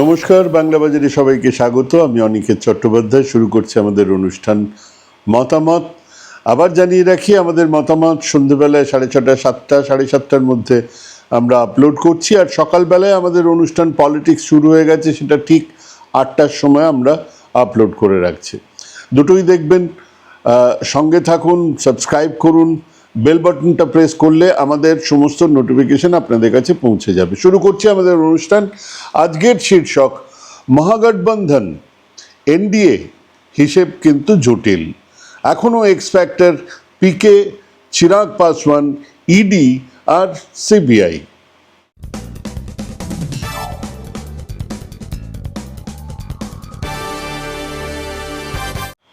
নমস্কার, বাংলা বাজারে সবাইকে স্বাগত। আমি অনিকেত চট্টোপাধ্যায়, শুরু করছি আমাদের অনুষ্ঠান মতামত। আবার জানিয়ে রাখি, আমাদের মতামত সন্ধেবেলায় সাড়ে ছটা, সাতটা, সাড়ে সাতটার মধ্যে আমরা আপলোড করছি। আর সকালবেলায় আমাদের অনুষ্ঠান পলিটিক্স শুরু হয়ে গেছে, সেটা ঠিক আটটার সময় আমরা আপলোড করে রাখছি। দুটোই দেখবেন সঙ্গে থাকুন সাবস্ক্রাইব করুন বেল বাটনটা প্রেস করলে আমাদের সমস্ত নোটিফিকেশন আপনাদের কাছে পৌঁছে যাবে। শুরু করছি আমাদের অনুষ্ঠান। আজকের শীর্ষক, মহাগঠবন্ধন, এনডিএ হিসেব কিন্তু জটিল। এখনও X factor PK Chirag Paswan ED আর সিবিআই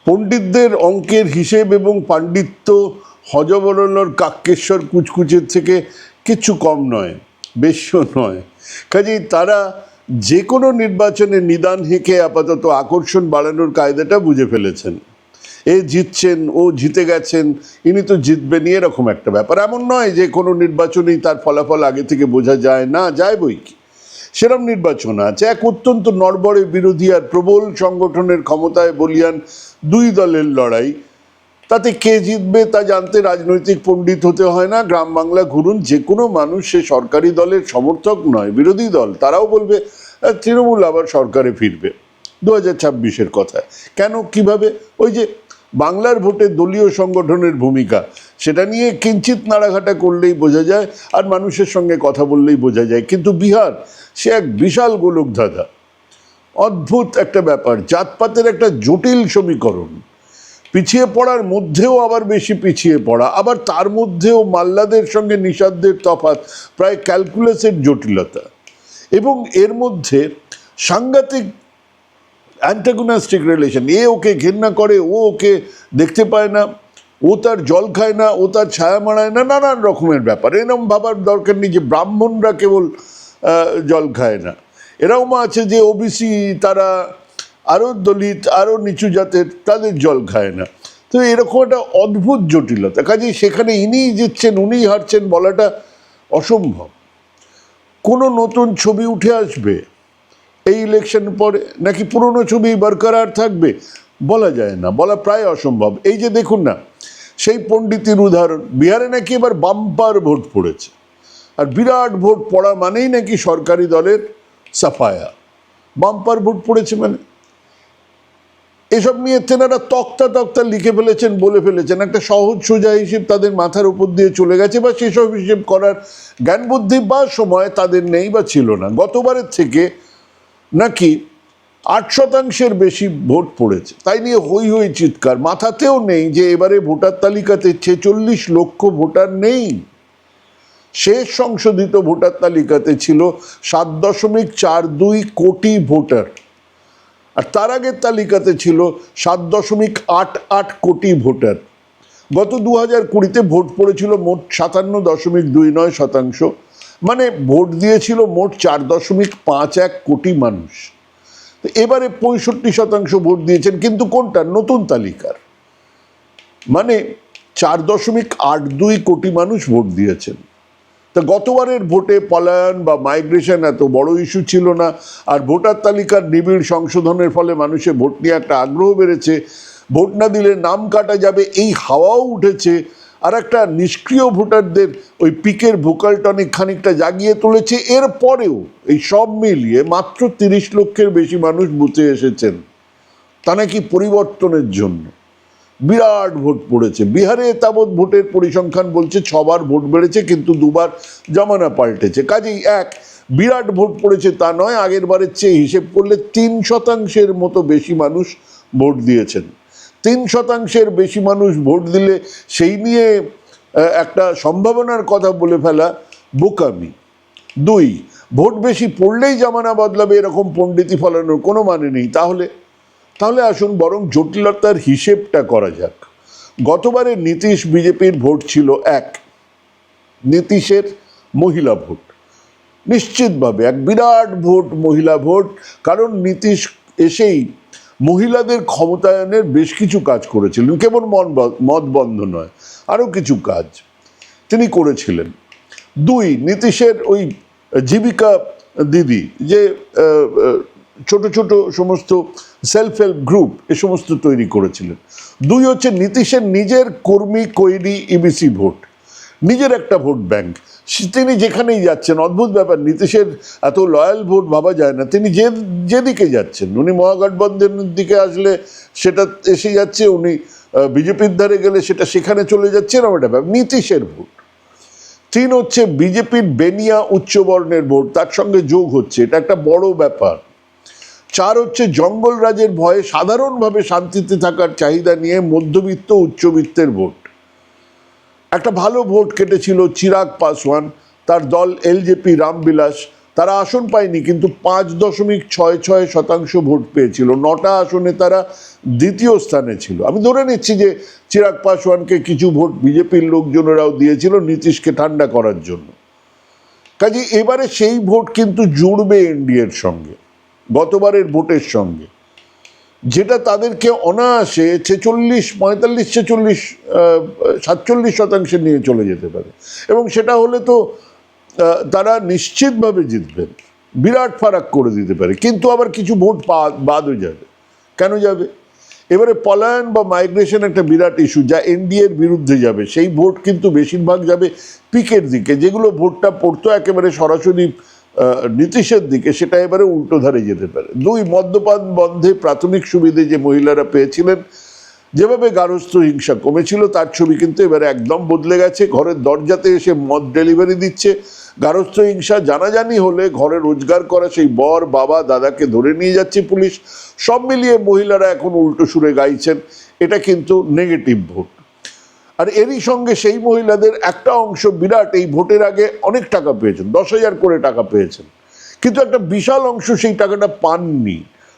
পণ্ডিতদের অঙ্কের হিসেব এবং পাণ্ডিত্য হজবরলর কাক্যেশ্বর কুচকুচের থেকে কিছু কম নয়, বেশিও নয়। কাজেই তারা যে কোনো নির্বাচনে নিদান হেঁকে আপাতত আকর্ষণ বাড়ানোর কায়দাটা বুঝে ফেলেছেন। এ জিতছেন, ও জিতে গেছেন, ইনি তো জিতবেন এরকম একটা ব্যাপার। এমন নয় যে কোনো নির্বাচনেই তার ফলাফল আগে থেকে বোঝা যায় না, যায় বই কি? সেরম নির্বাচন আছে। এক অত্যন্ত নড়বড়ে বিরোধী আর প্রবল সংগঠনের ক্ষমতায় বলিয়ান দুই দলের লড়াই। তাতে কে জিতবে তা জানতে রাজনৈতিক পণ্ডিত হতে হয় না। গ্রাম বাংলা ঘুরুন, যে কোনো মানুষ, সে সরকারি দলের সমর্থক নয়, বিরোধী দল। তারাও বলবে তৃণমূল আবার সরকারে ফিরবে। দু হাজার ছাব্বিশের কথা। কেন, কীভাবে? ওই যে বাংলার ভোটে দলীয় সংগঠনের ভূমিকা, সেটা নিয়ে কিঞ্চিত নাড়াঘাটা করলেই বোঝা যায়, আর মানুষের সঙ্গে কথা বললেই বোঝা যায়। কিন্তু বিহার, সে এক বিশাল গোলক ধাঁধা অদ্ভুত একটা ব্যাপার, জাতপাতের একটা জটিল সমীকরণ। পিছিয়ে পড়ার মধ্যেও আবার বেশি পিছিয়ে পড়া। আবার তার মধ্যেও মাল্লাদের সঙ্গে নিষাদদের তফাৎ প্রায় ক্যালকুলাসের জটিলতা। এবং এর মধ্যে সাংঘাতিক অ্যান্টাগোনাস্টিক রিলেশন এ ওকে ঘেন্না করে, ও ওকে দেখতে পায় না, ও তার জল খায় না, ও তার ছায়া মারায় না, নানান রকমের ব্যাপার। এরকম ভাবার দরকার নেই যে ব্রাহ্মণরা কেবল জল খায় না। এরকম আছে যে ওবিসি তারা আরও দলিত আরও নিচু জাতের, তাদের জল খায় না। তো এরকম একটা অদ্ভুত জটিলতা। কাজেই সেখানে ইনিই জিতছেন উনিই হারছেন বলাটা অসম্ভব। কোনো নতুন ছবি উঠে আসবে এই ইলেকশন পরে? নাকি পুরনো ছবি বরকরার থাকবে? বলা যায় না, বলা প্রায় অসম্ভব। এই যে দেখুন না, সেই পণ্ডিতের উদাহরণ, বিহারে নাকি এবার বাম্পার ভোট পড়েছে। আর বিরাট ভোট পড়া মানেই নাকি সরকারি দলের সাফায়া। বাম্পার ভোট পড়েছে মানে? এসব নিয়ে তেনারা তক্তা তক্তা লিখে ফেলেছেন, বলে ফেলেছেন। একটা সহজ সোজা হিসেব তাদের মাথার উপর দিয়ে চলে গেছে বা সেসব হিসেব করার জ্ঞান বুদ্ধি বা সময় তাদের নেই বা ছিল না। গতবারের থেকে নাকি আট শতাংশের বেশি ভোট পড়েছে। তাই নিয়ে হই হই চিৎকার। মাথাতেও নেই যে এবারে ভোটার তালিকাতে ছেচল্লিশ লক্ষ ভোটার নেই। শেষ সংশোধিত ভোটার তালিকাতে ছিল সাত দশমিক চার দুই কোটি ভোটার। আর তার আগের তালিকাতে ছিল সাত দশমিক আট আট কোটি ভোটার। গত দু হাজার কুড়িতে ভোট পড়েছিল মোট সাতান্ন দশমিক দুই নয় শতাংশ। মানে ভোট দিয়েছিল মোট চার দশমিক পাঁচ এক কোটি মানুষ। এবারে পঁয়ষট্টি শতাংশ ভোট দিয়েছেন, কিন্তু কোনটা? নতুন তালিকার। মানে চার দশমিক আট দুই কোটি মানুষ ভোট দিয়েছেন। তা গতবারের ভোটে পলায়ন বা মাইগ্রেশন এত বড় ইস্যু ছিল না, আর ভোটার তালিকার নিবিড় সংশোধনের ফলে মানুষের ভোট নিয়ে একটা আগ্রহ বেড়েছে। ভোট না দিলে নাম কাটা যাবে, এই হাওয়াও উঠেছে। আর একটা নিষ্ক্রিয় ভোটারদের ওই পিকের ভোকাল টনিক খানিকটা জাগিয়ে তুলেছে। এর পরেও এই সব মিলিয়ে মাত্র তিরিশ লক্ষের বেশি মানুষ বুথে এসেছেন। তা নাকি পরিবর্তনের জন্য? বিরাট ভোট পড়েছে। বিহারে তাবৎ ভোটের পরিসংখ্যান বলছে ছবার ভোট বেড়েছে, কিন্তু দুবার জামানা পাল্টেছে। কাজেই এক, বিরাট ভোট পড়েছে তা নয়, আগের বারের চেয়ে হিসেব করলে তিন শতাংশের মতো বেশি মানুষ ভোট দিয়েছেন। তিন শতাংশের বেশি মানুষ ভোট দিলে সেই নিয়ে একটা সম্ভাবনার কথা বলে ফেলা বোকামি। দুই, ভোট বেশি পড়লেই জামানা বদলাবে এরকম পণ্ডিতি ফলানোর কোনো মানে নেই। তাহলে তাহলে আসুন বরং জটিলতার হিসেবটা করা যাক। গতবারে নীতিশ বিজেপির ভোট ছিল এক, নীতিশের মহিলা ভোট। নিশ্চিতভাবে এক বিরাট ভোট, মহিলা ভোট, কারণ নীতিশ এসেই মহিলাদের ক্ষমতায়নের বেশ কিছু কাজ করেছিলেন। কেবল মন মত বন্ধ নয়, আরও কিছু কাজ তিনি করেছিলেন। দুই, নীতিশের ওই জীবিকা দিদি, যে ছোট ছোট সমস্ত সেলফ হেল্প গ্রুপ এ সমস্ত তৈরি করেছিলেন। দুই হচ্ছে নীতিশের নিজের কর্মী কৈরি ইবিসি ভোট। নিজের একটা ভোট ব্যাংক। তিনি যেখানেই যাচ্ছেন, অদ্ভুত ব্যাপার, নীতিশের এত লয়াল ভোট ভাবা যায় না। তিনি যে, যেদিকে যাচ্ছেন, উনি মহাগঠবন্ধনের দিকে আসলে সেটা এসে যাচ্ছে, উনি বিজেপির ধারে গেলে সেটা সেখানে চলে যাচ্ছে, এরকম একটা ব্যাপার। নীতিশের ভোট। তিন হচ্ছে বিজেপির বেনিয়া উচ্চবর্ণের ভোট, তার সঙ্গে যোগ হচ্ছে। এটা একটা বড় ব্যাপার। চার হচ্ছে জঙ্গল রাজের ভয়ে সাধারণভাবে শান্তিতে থাকার চাহিদা নিয়ে মধ্যবিত্ত উচ্চবিত্তের ভোট। একটা ভালো ভোট কেটেছিল চিরাগ পাসওয়ান, তার দল এলজেপি রামবিলাস। তারা আসন পায়নি, কিন্তু পাঁচ দশমিক ছয় ছয় শতাংশ ভোট পেয়েছিল। নটা আসনে তারা দ্বিতীয় স্থানে ছিল। আমি ধরে নিচ্ছি যে চিরাগ পাসওয়ানকে কিছু ভোট বিজেপির লোকজনেরাও দিয়েছিল নীতিশকে ঠান্ডা করার জন্য। কাজে এবারে সেই ভোট কিন্তু জুড়বে এনডিএর সঙ্গে। গতবারের ভোটের সঙ্গে, যেটা তাদেরকে অনায়াসে ছেচল্লিশ, পঁয়তাল্লিশ, ছেচল্লিশ সাতচল্লিশ শতাংশে নিয়ে চলে যেতে পারে। এবং সেটা হলে তো তারা নিশ্চিতভাবে জিতবেন। বিরাট ফারাক করে দিতে পারে, কিন্তু আবার কিছু ভোট পা- বাদ হয়ে যাবে। কেন যাবে? এবারে পলায়ন বা মাইগ্রেশন একটা বিরাট ইস্যু যা এনডিএর বিরুদ্ধে যাবে। সেই ভোট কিন্তু বেশিরভাগ যাবে পিকের দিকে, যেগুলো ভোটটা পড়তো একেবারে সরাসরি নীতিশের দিকে সেটা এবারে উল্টো ধারে যেতে পারে। দুই, মদ্যপান বন্ধে প্রাথমিক সুবিধে যে মহিলারা পেয়েছিলেন, যেভাবে গার্হস্থ্য হিংসা কমেছিল, তার ছবি কিন্তু এবারে একদম বদলে গেছে। ঘরের দরজাতে এসে মদ ডেলিভারি দিচ্ছে। গার্হস্থ্য হিংসা জানাজানি হলে ঘরে রোজগার করা সেই বর, বাবা, দাদাকে ধরে নিয়ে যাচ্ছে পুলিশ। সব মিলিয়ে মহিলারা এখন উল্টো সুরে গাইছেন। এটা কিন্তু নেগেটিভ ভোট। আর এরই সঙ্গে সেই মহিলাদের একটা অংশ বিরাট এই ভোটের আগে অনেক টাকা পেয়েছেন, দশ হাজার করে টাকা পেয়েছেন। কিন্তু একটা বিশাল অংশ সেই টাকাটা পাননি।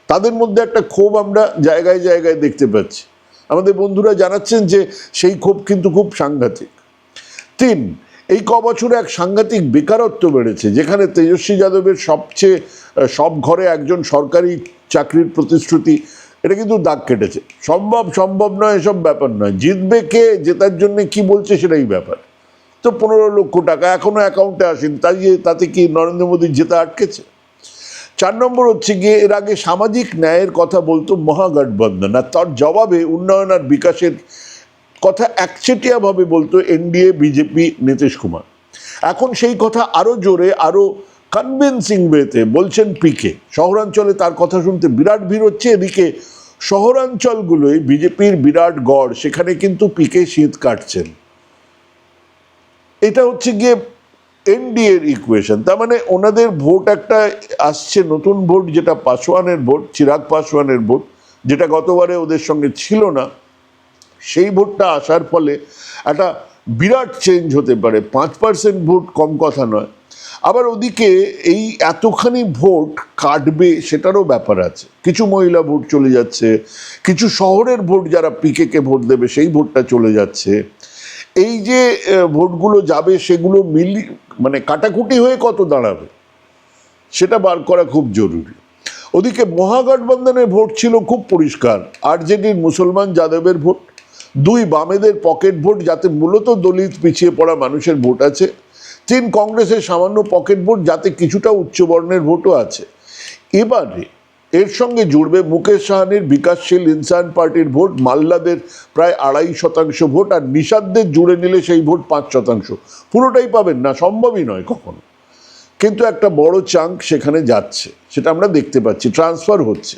তাদের মধ্যে একটা ক্ষোভ আমরা জায়গায় জায়গায় দেখতে পাচ্ছি। আমাদের বন্ধুরা জানাচ্ছেন যে সেই ক্ষোভ কিন্তু খুব সাংঘাতিক। তিন, এই ক বছরে এক সাংঘাতিক বেকারত্ব বেড়েছে, যেখানে তেজস্বী যাদবের সবচেয়ে সব ঘরে একজন সরকারি চাকরির প্রতিশ্রুতি এটা কিন্তু দাগ কেটেছে। সম্ভব সম্ভব নয়, এসব ব্যাপার নয়। জিতবে কে, জেতার জন্য কি বলছে সেটাই ব্যাপার। তো পনেরো লক্ষ টাকা এখনও অ্যাকাউন্টে আসেনি। তাই তাতে কি নরেন্দ্র মোদী জেতা আটকেছে? চার নম্বর হচ্ছে গিয়ে, এর আগে সামাজিক ন্যায়ের কথা বলতো মহাগঠবন্ধন। আর তার জবাবে উন্নয়ন আর বিকাশের কথা একচেটিয়াভাবে বলতো এনডিএ, বিজেপি, নীতিশ কুমার। এখন সেই কথা আরও জোরে আরও কনভিনসিং ওয়েতে বলছেন পিকে শহরাঞ্চলে তার কথা শুনতে বিরাট ভিড় হচ্ছে। এদিকে শহরাঞ্চলগুলোয় বিজেপির বিরাট গড়, সেখানে কিন্তু পিকে শীত কাটছেন। এটা হচ্ছে গিয়ে এনডিএর ইকুয়েশন তার মানে ওনাদের ভোট একটা আসছে, নতুন ভোট যেটা পাসওয়ানের ভোট, চিরাগ পাসওয়ানের ভোট, যেটা গতবারে ওদের সঙ্গে ছিল না। সেই ভোটটা আসার ফলে একটা বিরাট চেঞ্জ হতে পারে। পাঁচ পার্সেন্ট ভোট কম কথা নয়। আবার ওদিকে এই এতখানি ভোট কাটবে সেটারও ব্যাপার আছে। কিছু মহিলা ভোট চলে যাচ্ছে, কিছু শহরের ভোট যারা পিকেকে ভোট দেবে সেই ভোটটা চলে যাচ্ছে। এই যে ভোটগুলো যাবে সেগুলো মিলি মানে কাটাকুটি হয়ে কত দাঁড়াবে? সেটা বার করা খুব জরুরি। ওদিকে মহাগঠবন্ধনের ভোট ছিল খুব পরিষ্কার। আরজেডির মুসলমান যাদবের ভোট, দুই বামেদের পকেট ভোট, যাতে মূলত দলিত পিছিয়ে পড়া মানুষের ভোট আছে। তিন কংগ্রেসের সামান্য পকেট ভোট যাতে কিছুটা উচ্চবর্ণের ভোটও আছে। এবারে এর সঙ্গে জুড়বে মুকেশ সাহানির বিকাশশীল ইনসান পার্টির ভোট, মাল্লাদের প্রায় আড়াই শতাংশ ভোট আর নিষাদদের জুড়ে নিলে সেই ভোট পাঁচ শতাংশ। পুরোটাই পাবেন না, সম্ভবই নয় কখনো। কিন্তু একটা বড় চাঙ্ক সেখানে যাচ্ছে, সেটা আমরা দেখতে পাচ্ছি, ট্রান্সফার হচ্ছে।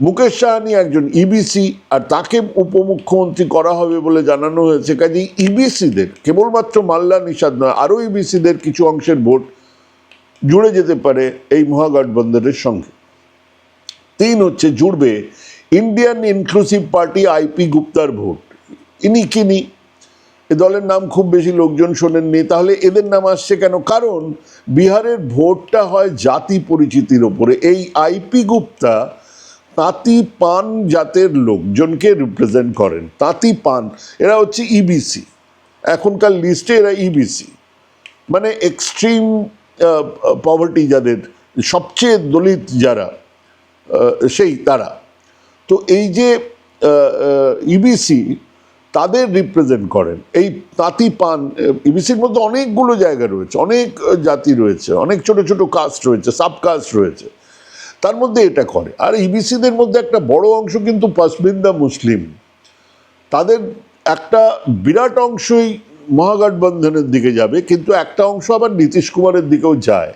মুকেশ সাহানি একজন ইবিসি আর তাকে উপমুখ্যমন্ত্রী করা হবে বলে জানানো হয়েছে। কাজে ইবিসিদের কেবলমাত্র মাল্লা নিষাদ নয়, আরও ইবিসিদের কিছু অংশের ভোট জুড়ে যেতে পারে এই মহাগঠবন্ধনের সঙ্গে। তিন হচ্ছে জুড়বে ইন্ডিয়ান ইনক্লুসিভ পার্টি আইপি গুপ্তার ভোট। ইনি কিনি এ দলের নাম খুব বেশি লোকজন শোনেননি। তাহলে এদের নাম আসছে কেন? কারণ বিহারের ভোটটা হয় জাতি পরিচিতির ওপরে। এই আইপি গুপ্তা তাঁতি পান জাতের লোকজনকে রিপ্রেজেন্ট করেন। তাঁতি পান, এরা হচ্ছে ইবিসি এখনকার লিস্টে এরা ইবিসি মানে এক্সট্রিম পভার্টি যাদের, সবচেয়ে দলিত যারা সেই তারা। তো এই যে ইবিসি তাদের রিপ্রেজেন্ট করেন। এই তাঁতি পান ইবিসির মধ্যে অনেকগুলো জায়গা রয়েছে। অনেক জাতি রয়েছে। অনেক ছোট ছোট কাস্ট রয়েছে সাব কাস্ট রয়েছে। তার মধ্যে এটা করে। আর ইবিসিদের মধ্যে একটা বড় অংশ কিন্তু পাসমিন্দা মুসলিম। তাদের একটা বিরাট অংশই মহাগঠবন্ধনের দিকে যাবে, কিন্তু একটা অংশ আবার নীতিশ কুমারের দিকেও যায়।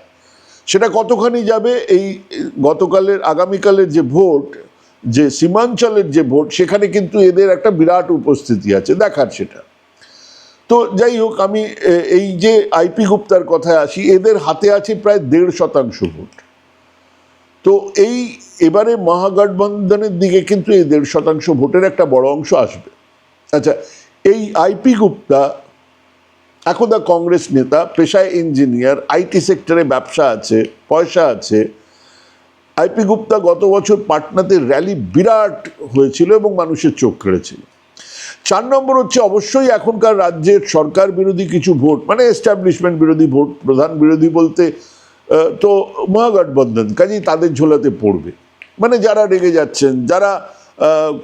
সেটা কতখানি যাবে? এই গতকালের, আগামীকালের যে ভোট, যে সীমাঞ্চলের যে ভোট, সেখানে কিন্তু এদের একটা বিরাট উপস্থিতি আছে, দেখার সেটা। তো যাই হোক, আমি এই যে আইপি গুপ্তার কথায় আসি, এদের হাতে আছে প্রায় দেড় শতাংশ ভোট। তো এই এবারে মহাগঠবন্ধনের দিকে কিন্তু এই দেড় শতাংশ ভোটের একটা বড় অংশ আসবে। আচ্ছা এই আইপি গুপ্তা একদা কংগ্রেস নেতা, পেশায় ইঞ্জিনিয়ার আইটি সেক্টরে ব্যবসা আছে, পয়সা আছে। আইপি গুপ্তা গত বছর পাটনাতে র্যালি বিরাট হয়েছিল এবং মানুষের চোখ কেড়েছিল। চার নম্বর হচ্ছে অবশ্যই এখনকার রাজ্যের সরকার বিরোধী কিছু ভোট মানে এস্টাবলিশমেন্ট বিরোধী ভোট, প্রধান বিরোধী বলতে তো মহাগঠবন্ধন, কাজেই তাদের ঝোলাতে পড়বে। মানে যারা রেগে যাচ্ছেন, যারা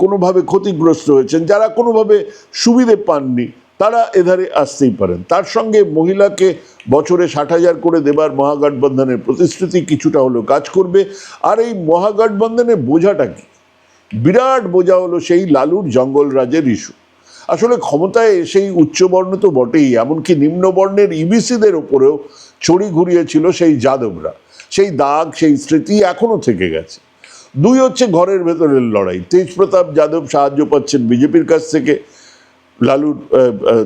কোনোভাবে ক্ষতিগ্রস্ত হয়েছেন, যারা কোনোভাবে সুবিধে পাননি, তারা এধারে আসতেই পারেন। তার সঙ্গে মহিলাকে বছরে ষাট হাজার করে দেবার মহাগঠবন্ধনের প্রতিশ্রুতি কিছুটা হলেও কাজ করবে। আর এই মহাগঠবন্ধনের বোঝাটা কি? বিরাট বোঝা হলো সেই লালুর জঙ্গল রাজের ইস্যু। আসলে ক্ষমতায় সেই উচ্চবর্ণ তো বটেই, এমনকি নিম্নবর্ণের ইবিসিদের ওপরেও ছড়ি ঘুরিয়েছিল সেই যাদবরা। সেই দাগ, সেই স্মৃতি এখনও থেকে গেছে। দুই হচ্ছে ঘরের ভেতরের লড়াই। তেজপ্রতাপ যাদব সাহায্য পাচ্ছেন বিজেপির কাছ থেকে। লালুর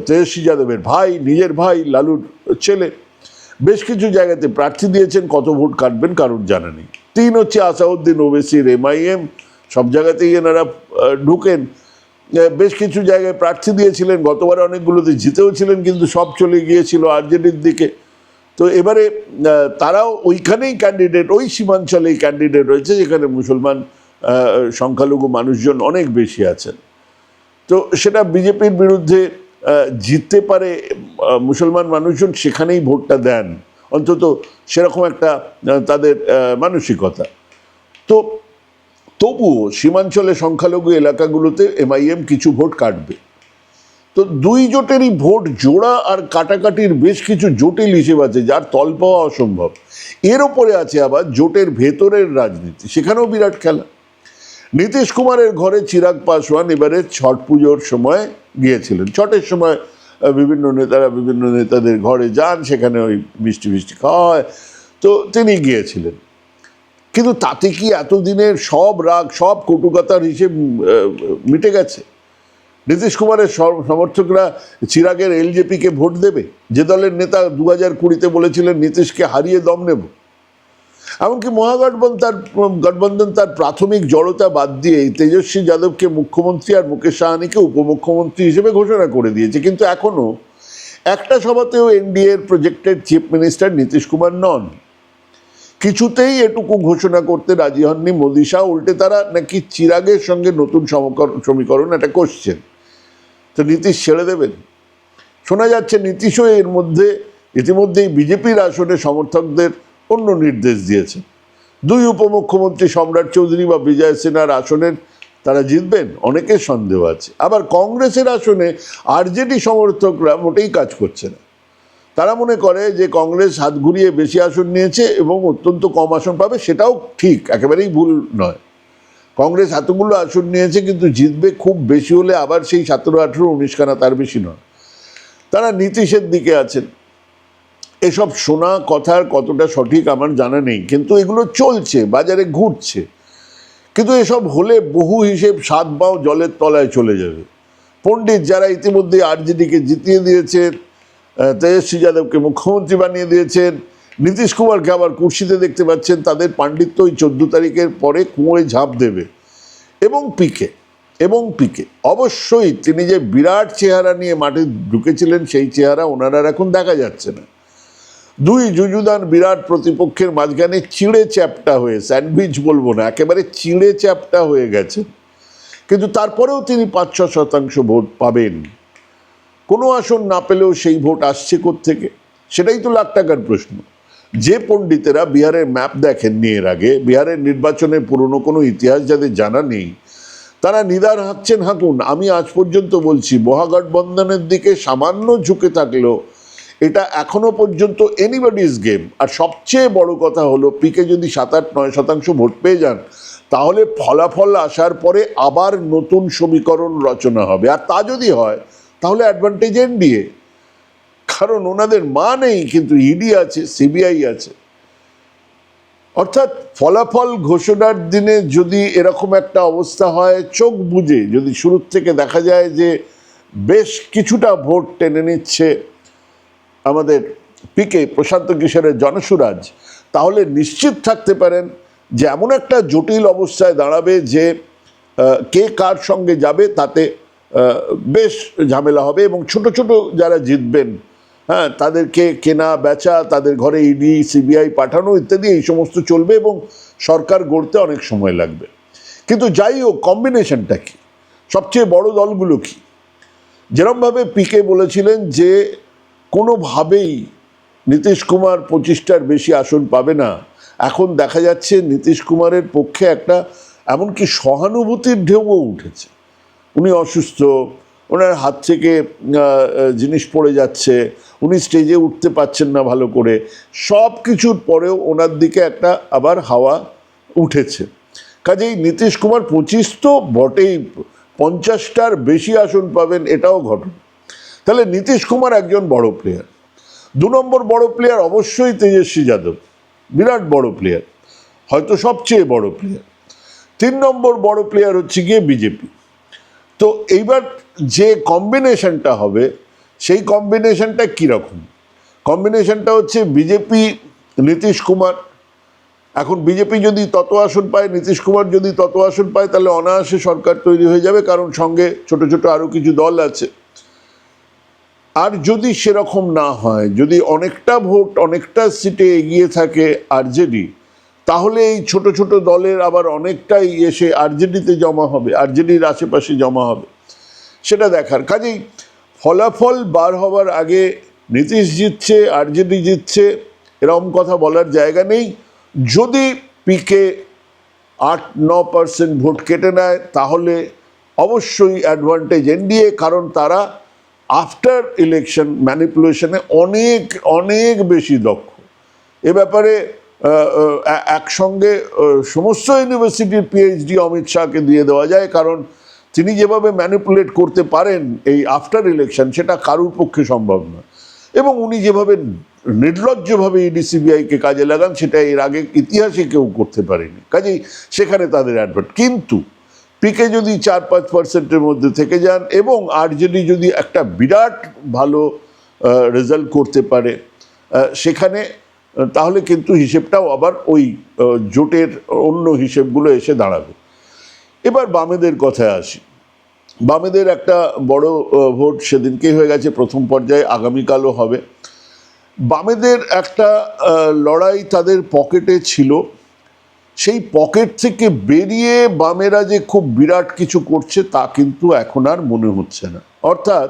তেজস্বী যাদবের ভাই, নিজের ভাই, লালুর ছেলে। বেশ কিছু জায়গাতে প্রার্থী দিয়েছেন, কত ভোট কাটবেন কারোর জানা নেই। তিন হচ্ছে আসাউদ্দিন ওবেসির এমআইএম, সব জায়গাতেই এনারা ঢুকেন। বেশ কিছু জায়গায় প্রার্থী দিয়েছিলেন, গতবারে অনেকগুলোতে জিতেও ছিলেন, কিন্তু সব চলে গিয়েছিল আরজেডির দিকে। তো এবারে তারাও ওইখানেই ক্যান্ডিডেট ওই সীমাঞ্চলেই ক্যান্ডিডেট রয়েছে, যেখানে মুসলমান সংখ্যালঘু মানুষজন অনেক বেশি আছেন। তো সেটা বিজেপির বিরুদ্ধে জিততে পারে মুসলমান মানুষজন সেখানেই ভোটটা দেন। অন্তত সেরকম একটা তাদের মানসিকতা। তো তবুও সীমাঞ্চলে সংখ্যালঘু এলাকাগুলোতে এমআইএম কিছু ভোট কাটবে। তো দুই জোটেরই ভোট জোড়া আর কাটাকাটির বেশ কিছু জটিল হিসেব আছে, যার তল পাওয়া অসম্ভব। এর ওপরে আছে আবার জোটের ভেতরের রাজনীতি, সেখানেও বিরাট খেলা। নীতিশ কুমারের ঘরে চিরাগ পাসওয়ান এবারে ছট পুজোর সময় গিয়েছিলেন। ছটের সময় বিভিন্ন নেতারা বিভিন্ন নেতাদের ঘরে যান, সেখানে ওই মিষ্টি মিষ্টি খাওয়া হয় তো তিনি গিয়েছিলেন। কিন্তু তাতে কি এতদিনের সব রাগ, সব কটুকাতার হিসেব মিটে গেছে? নীতিশ কুমারের সমর্থকরা চিরাগের এলজেপিকে ভোট দেবে? যে দলের নেতা দু হাজার কুড়িতে বলেছিলেন নীতিশকে হারিয়ে দম নেব। এমনকি মহাগঠবন্ধন তার, গঠবন্ধন তার প্রাথমিক জড়তা বাদ দিয়ে তেজস্বী যাদবকে মুখ্যমন্ত্রী আর মুকেশ সাহানিকে উপমুখ্যমন্ত্রী হিসেবে ঘোষণা করে দিয়েছে। কিন্তু এখনও একটা সভাতেও এনডিএর projected chief minister Nitish Kumar নন। কিছুতেই এটুকু ঘোষণা করতে রাজি হননি মোদি শাহ। উল্টে তারা নাকি চিরাগের সঙ্গে নতুন সমকর- সমীকরণ একটা করছেন। তো নীতিশ ছেড়ে দেবেন। শোনা যাচ্ছে নীতিশও এর মধ্যে ইতিমধ্যেই বিজেপির আসনে সমর্থকদের অন্য নির্দেশ দিয়েছে দুই উপমুখ্যমন্ত্রী সম্রাট চৌধুরী বা বিজয় সেনার আসনের তারা জিতবেন অনেকের সন্দেহ আছে। আবার কংগ্রেসের আসনে আরজেডি সমর্থকরা মোটেই কাজ করছে না। তারা মনে করে যে কংগ্রেস হাত ঘুরিয়ে বেশি আসন নিয়েছে এবং অত্যন্ত কম আসন পাবে, সেটাও ঠিক, একেবারেই ভুল নয়। কংগ্রেস এতগুলো আসন নিয়েছে, কিন্তু জিতবে খুব বেশি হলে আবার সেই সতেরো, আঠেরো, উনিশ খানা তার বেশি নয়। তারা নীতিশের দিকে আছেন। এসব শোনা কথার কতটা সঠিক আমার জানা নেই, কিন্তু এগুলো চলছে, বাজারে ঘুরছে। কিন্তু এসব হলে বহু হিসেব সাত বাও জলের তলায় চলে যাবে। পণ্ডিত যারা ইতিমধ্যে আরজেডিকে জিতিয়ে দিয়েছেন তেজস্বী যাদবকে মুখ্যমন্ত্রী বানিয়ে দিয়েছেন নীতিশ কুমারকে আবার কুর্সিতে দেখতে পাচ্ছেন, তাদের পাণ্ডিত্য ওই চোদ্দ তারিখের পরে কুঁয়োয় ঝাঁপ দেবে। এবং পিকে এবং পিকে, অবশ্যই তিনি যে বিরাট চেহারা নিয়ে মাঠে ঢুকেছিলেন, সেই চেহারা ওনারা এখন দেখা যাচ্ছে না। দুই যুযুদান বিরাট প্রতিপক্ষের মাঝখানে চিড়ে চ্যাপটা হয়ে, স্যান্ডউইচ বলব না, একেবারে চিড়ে চ্যাপটা হয়ে গেছে কিন্তু তারপরেও তিনি পাঁচ ছ শতাংশ ভোট পাবেন। কোনো আসন না পেলেও সেই ভোট আসছে থেকে সেটাই তো লাখ টাকার প্রশ্ন। যে পণ্ডিতেরা বিহারের ম্যাপ দেখেননি এর আগে, বিহারের নির্বাচনের পুরনো কোনো ইতিহাস যাদের জানা নেই, তারা নিদার হাঁকছেন হাঁকুন আমি আজ পর্যন্ত বলছি মহাগঠবন্ধনের দিকে সামান্য ঝুঁকে থাকলেও এটা এখনও পর্যন্ত এনিবডিজ গেম আর সবচেয়ে বড় কথা হলো, পিকে যদি সাত আট, নয় শতাংশ ভোট পেয়ে যান, তাহলে ফলাফল আসার পরে আবার নতুন সমীকরণ রচনা হবে। আর তা যদি হয়, তাহলে অ্যাডভান্টেজ এনডিএ কারণ ওনাদের মা নেই, কিন্তু ইডি আছে, সিবিআই আছে। অর্থাৎ ফলাফল ঘোষণার দিনে যদি এরকম একটা অবস্থা হয়, চোখ বুঝে যদি শুরুর থেকে দেখা যায় যে বেশ কিছুটা ভোট টেনে নিচ্ছে আমাদের পিকে প্রশান্ত কিশোরের জনসুরাজ, তাহলে নিশ্চিত থাকতে পারেন যে এমন একটা জটিল অবস্থায় দাঁড়াবে যে কে কার সঙ্গে যাবে তাতে বেশ ঝামেলা হবে এবং ছোট ছোট যারা জিতবেন হ্যাঁ তাদেরকে কেনা, বেচা, তাদের ঘরে ইডি সিবিআই পাঠানো ইত্যাদি এই সমস্ত চলবে এবং সরকার গড়তে অনেক সময় লাগবে। কিন্তু যাই হোক কম্বিনেশনটা কি? সবচেয়ে বড় দলগুলো কি? যেরমভাবে পিকে বলেছিলেন যে কোনোভাবেই নীতিশ কুমার পঁচিশটার বেশি আসন পাবে না। এখন দেখা যাচ্ছে নীতিশ কুমারের পক্ষে একটা এমনকি সহানুভূতির ঢেউও উঠেছে। উনি অসুস্থ ওনার হাত থেকে জিনিস পড়ে যাচ্ছে, উনি স্টেজে উঠতে পারছেন না ভালো করে। সব কিছুর পরেও ওনার দিকে একটা আবার হাওয়া উঠেছে। কাজেই নীতিশ কুমার পঁচিশ তো বটেই, পঞ্চাশটার বেশি আসন পাবেন, এটাও ঘটনা। তাহলে নীতিশ কুমার একজন বড় প্লেয়ার দু নম্বর বড় প্লেয়ার অবশ্যই তেজস্বী যাদব। বিরাট বড় প্লেয়ার হয়তো সবচেয়ে বড় প্লেয়ার তিন নম্বর বড় প্লেয়ার হচ্ছে গিয়ে বিজেপি। তো এইবার যে কম্বিনেশনটা হবে, সেই কম্বিনেশনটা কীরকম? কম্বিনেশনটা হচ্ছে বিজেপি নীতিশ কুমার এখন বিজেপি যদি তত আসন পায় নীতিশ কুমার যদি তত আসন পায়, তাহলে অনায়াসে সরকার তৈরি হয়ে যাবে, কারণ সঙ্গে ছোট ছোট আরও কিছু দল আছে। আর যদি সেরকম না হয়, যদি অনেকটা ভোট, অনেকটা সিটে এগিয়ে থাকে আরজেডি তাহলে এই ছোট ছোট দলের আবার অনেকটাই এসে আরজেডিতে জমা হবে আরজেডির আশেপাশে জমা হবে। সেটা দেখার। কাজেই ফলাফল বার হওয়ার আগে নীতিশ জিতছে, আরজেডি জিতছে, এরকম কথা বলার জায়গা নেই। যদি পিকে আট ন পার্সেন্ট ভোট কেটে নেয়, তাহলে অবশ্যই অ্যাডভান্টেজ এনডিএ কারণ তারা আফটার ইলেকশন ম্যানিপুলেশনে অনেক অনেক বেশি দক্ষ। এ ব্যাপারে একসঙ্গে সমস্ত ইউনিভার্সিটির পিএইচডি অমিত শাহকে দিয়ে দেওয়া যায়, কারণ তিনি যেভাবে ম্যানিপুলেট করতে পারেন এই আফটার ইলেকশন সেটা কারুর পক্ষে সম্ভব না। এবং উনি যেভাবে নির্লজ্জভাবে ইডি সিবিআইকে কাজে লাগান, সেটা এর আগে ইতিহাসে কেউ করতে পারেনি। কাজেই সেখানে তাদের অ্যাডভার্ট কিন্তু পিকে যদি চার পাঁচ পার্সেন্টের মধ্যে থেকে যান এবং আরজেডি যদি একটা বিরাট ভালো রেজাল্ট করতে পারে সেখানে, তাহলে কিন্তু হিসেবটাও আবার ওই জোটের অন্য হিসেবগুলো এসে দাঁড়াবে। এবার বামেদের কথায় আসি। বামেদের একটা বড় ভোট সেদিনকেই হয়ে গেছে, প্রথম পর্যায়ে, আগামীকালও হবে। বামেদের একটা লড়াই তাদের পকেটে ছিল। সেই পকেট থেকে বেরিয়ে বামেরা যে খুব বিরাট কিছু করছে, তা কিন্তু এখন আর মনে হচ্ছে না। অর্থাৎ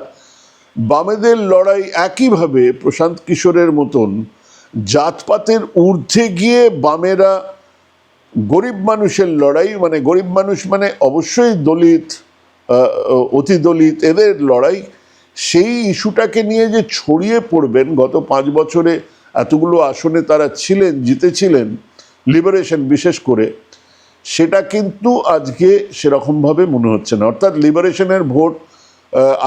বামেদের লড়াই একইভাবে প্রশান্ত কিশোরের মতন জাতপাতের ঊর্ধ্বে গিয়ে বামেরা গরিব মানুষের লড়াই মানে গরিব মানুষ মানে অবশ্যই দলিত অতি দলিত, এদের লড়াই, সেই ইস্যুটাকে নিয়ে যে ছড়িয়ে পড়বেন, গত পাঁচ বছরে এতগুলো আসনে তারা ছিলেন, জিতেছিলেন, লিবারেশন বিশেষ করে, সেটা কিন্তু আজকে সেরকমভাবে মনে হচ্ছে না। অর্থাৎ লিবারেশনের ভোট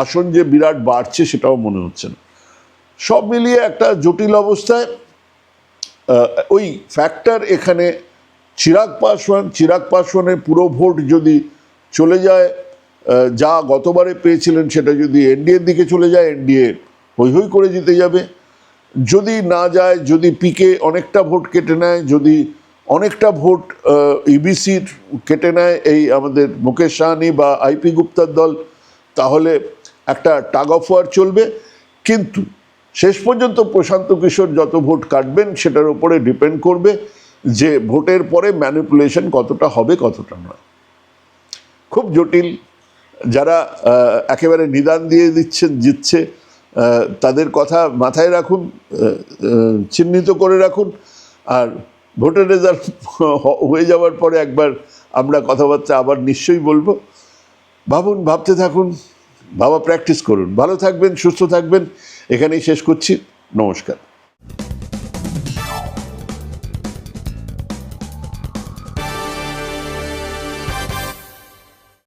আসন যে বিরাট বাড়ছে সেটাও মনে হচ্ছে না। সব মিলিয়ে একটা জটিল অবস্থায় ওই ফ্যাক্টর এখানে চিরাগ পাসওয়ান চিরাগ পাসওয়ানের পুরো ভোট যদি চলে যায় যা গতবারে পেয়েছিলেন সেটা যদি এনডিএর দিকে চলে যায়, এনডিএ হই হই করে জিতে যাবে। যদি না যায়, যদি পিকে অনেকটা ভোট কেটে নেয়, যদি অনেকটা ভোট ইবিসির কেটে নেয় এই আমাদের মুকেশ সাহানি বা আইপি গুপ্তার দল, তাহলে একটা টাগ অফ ওয়ার চলবে। কিন্তু শেষ পর্যন্ত প্রশান্ত কিশোর যত ভোট কাটবেন, সেটার উপরে ডিপেন্ড করবে। যে ভোটের পরে ম্যানিপুলেশন কতটা হবে, কতটা নয়। খুব জটিল। যারা একেবারে নিদান দিয়ে দিচ্ছেন, জিতছে তাদের কথা মাথায় রাখুন চিহ্নিত করে রাখুন। আর ভোটের রেজাল্ট হয়ে যাওয়ার পরে একবার আমরা কথাবার্তা আবার নিশ্চয়ই বলব। ভাবুন, ভাবতে থাকুন, ভাবা প্র্যাকটিস করুন। ভালো থাকবেন, সুস্থ থাকবেন। এখানেই শেষ করছি। নমস্কার।